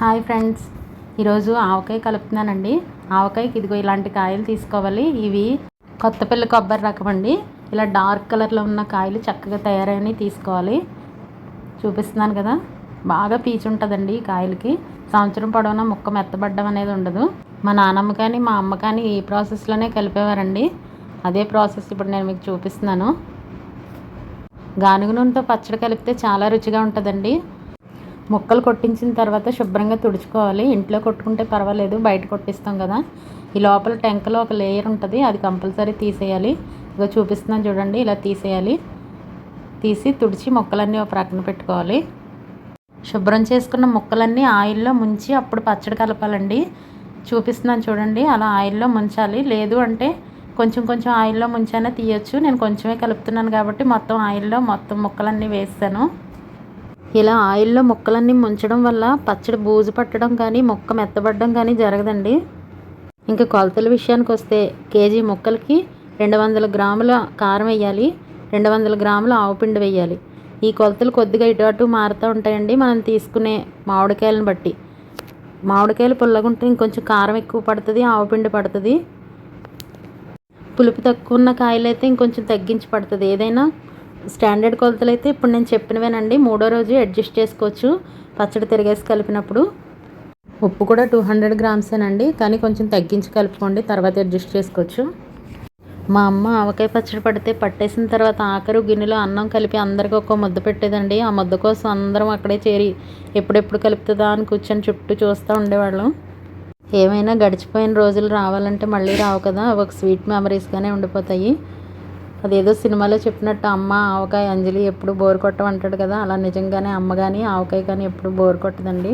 Hi friends. ఈరోజు ఆవకాయ కలుపుతున్నానండి. ఆవకాయకి ఇదిగో ఇలాంటి కాయలు తీసుకోవాలి. ఇవి కొత్తపల్లి కొబ్బరి రకం అండి. ఇలా డార్క్ కలర్లో ఉన్న కాయలు చక్కగా తయారైనవి తీసుకోవాలి. చూపిస్తున్నాను కదా. బాగా పీచు ఉంటుందండి ఈ కాయలకి. సంవత్సరం పొడవునా ముక్క మెత్తబడ్డం అనేది ఉండదు. మా నాన్నమ్మ కానీ మా అమ్మ కానీ ఈ ప్రాసెస్లోనే కలిపేవారండి. అదే ప్రాసెస్ ఇప్పుడు నేను మీకు చూపిస్తున్నాను. గానుగ నూనెతో పచ్చడి కలిపితే చాలా రుచిగా ఉంటుందండి. ముక్కలు కొట్టించిన తర్వాత శుభ్రంగా తుడుచుకోవాలి. ఇంట్లో కొట్టుకుంటే పర్వాలేదు బయట కొట్టిస్తాం కదా. ఈ లోపల టెంకలో ఒక లేయర్ ఉంటుంది అది కంపల్సరీ తీసేయాలి. ఇక చూపిస్తున్నాను చూడండి ఇలా తీసేయాలి. తీసి తుడిచి ముక్కలన్నీ ఒక ప్రక్కన పెట్టుకోవాలి. శుభ్రం చేసుకున్న ముక్కలన్నీ ఆయిల్లో ముంచి అప్పుడు పచ్చడి కలపాలండి. చూపిస్తున్నాను చూడండి అలా ఆయిల్లో ముంచాలి. లేదు అంటే కొంచెం కొంచెం ఆయిల్లో ముంచైనా తీయచ్చు. నేను కొంచెమే కలుపుతున్నాను కాబట్టి మొత్తం ఆయిల్లో మొత్తం ముక్కలన్నీ వేస్తాను. ఇలా ఆయిల్లో ముక్కలన్నీ ముంచడం వల్ల పచ్చడి బూజు పట్టడం కానీ ముక్క మెత్తబడడం కానీ జరగదండి. ఇంకా కొలతల విషయానికి వస్తే కేజీ ముక్కలకి రెండు వందల గ్రాముల కారం వేయాలి రెండు వందల గ్రాముల ఆవుపిండి వేయాలి. ఈ కొలతలు కొద్దిగా ఇటు అటు మారుతూ ఉంటాయండి. మనం తీసుకునే మామిడికాయలను బట్టి. మామిడికాయలు పుల్లగా ఉంటే ఇంకొంచెం కారం ఎక్కువ పడుతుంది ఆవుపిండి పడుతుంది. పులుపు తక్కువ ఉన్న కాయలు అయితే ఇంకొంచెం తగ్గించి పడుతుంది. ఏదైనా స్టాండర్డ్ కొలతలు అయితే ఇప్పుడు నేను చెప్పినవేనండి. మూడో రోజు అడ్జస్ట్ చేసుకోవచ్చు. పచ్చడి తిరిగేసి కలిపినప్పుడు. ఉప్పు కూడా టూ హండ్రెడ్ గ్రామ్సేనండి కానీ కొంచెం తగ్గించి కలుపుకోండి. తర్వాత అడ్జస్ట్ చేసుకోవచ్చు. మా అమ్మ ఆవకాయ పచ్చడి పడితే పట్టేసిన తర్వాత ఆఖరు గిన్నెలో అన్నం కలిపి అందరికీ ఒక ముద్ద పెట్టేదండి. ఆ ముద్ద కోసం అందరం అక్కడే చేరి ఎప్పుడెప్పుడు కలుపుతుందా అని కూర్చొని చుట్టూ చూస్తూ ఉండేవాళ్ళం. ఏమైనా గడిచిపోయిన రోజులు రావాలంటే మళ్ళీ రావు కదా. ఒక స్వీట్ మెమరీస్గానే ఉండిపోతాయి. అదేదో సినిమాలో చెప్పినట్టు అమ్మ ఆవకాయ అంజలి ఎప్పుడు బోర్ కొట్టమంటాడు కదా అలా నిజంగానే అమ్మ కానీ ఆవకాయ కానీ ఎప్పుడు బోర్ కొట్టదండి.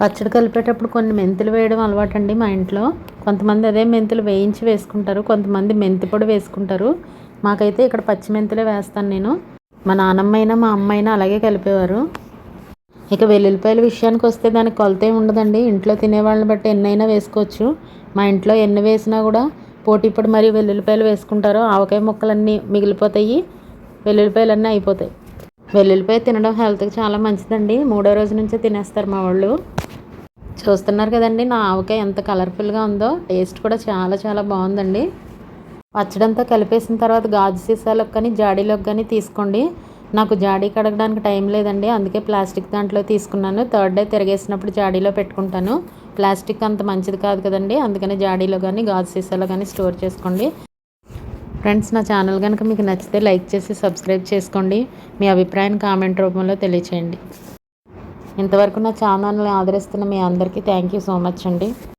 పచ్చడి కలిపేటప్పుడు కొన్ని మెంతులు వేయడం అలవాటు అండి మా ఇంట్లో. కొంతమంది అదే మెంతులు వేయించి వేసుకుంటారు కొంతమంది మెంతి పొడి వేసుకుంటారు. మాకైతే ఇక్కడ పచ్చి మెంతులే వేస్తాను నేను. మా నాన్నమ్మ అయినా మా అమ్మ అయినా అలాగే కలిపేవారు. ఇక వెల్లుల్లిపాయల విషయానికి వస్తే దానికి కొలత ఉండదండి. ఇంట్లో తినేవాళ్ళని బట్టి ఎన్నైనా వేసుకోవచ్చు. మా ఇంట్లో ఎన్ని వేసినా కూడా పోటీ మరి వెల్లుల్లిపాయలు వేసుకుంటారో ఆవకాయ ముక్కలన్నీ మిగిలిపోతాయి. వెల్లుల్లిపాయలన్నీ అయిపోతాయి. వెల్లుల్లిపాయ తినడం హెల్త్కి చాలా మంచిదండి. మూడో రోజు నుంచే తినేస్తారు మా వాళ్ళు. చూస్తున్నారు కదండి నా ఆవకాయ ఎంత కలర్ఫుల్గా ఉందో. టేస్ట్ కూడా చాలా చాలా బాగుందండి. పచ్చడంతా కలిపేసిన తర్వాత గాజు సీసాలకు కానీ జాడీలోకి కానీ తీసుకోండి. నాకు జాడీ కడగడానికి టైం లేదండి అందుకే ప్లాస్టిక్ దాంట్లో తీసుకున్నాను. థర్డ్ డే తిరిగేసినప్పుడు జాడీలో పెట్టుకుంటాను. ప్లాస్టిక్ అంత మంచిది కాదు కదండి. అందుకని జాడీలో కానీ గాజు సీసాలో కానీ స్టోర్ చేసుకోండి. ఫ్రెండ్స్ నా ఛానల్ కనుక మీకు నచ్చితే లైక్ చేసి సబ్స్క్రైబ్ చేసుకోండి. మీ అభిప్రాయాన్ని కామెంట్ రూపంలో తెలియచేయండి. ఇంతవరకు నా ఛానల్ని ఆదరిస్తున్న మీ అందరికీ థ్యాంక్ యూ సో మచ్ అండి.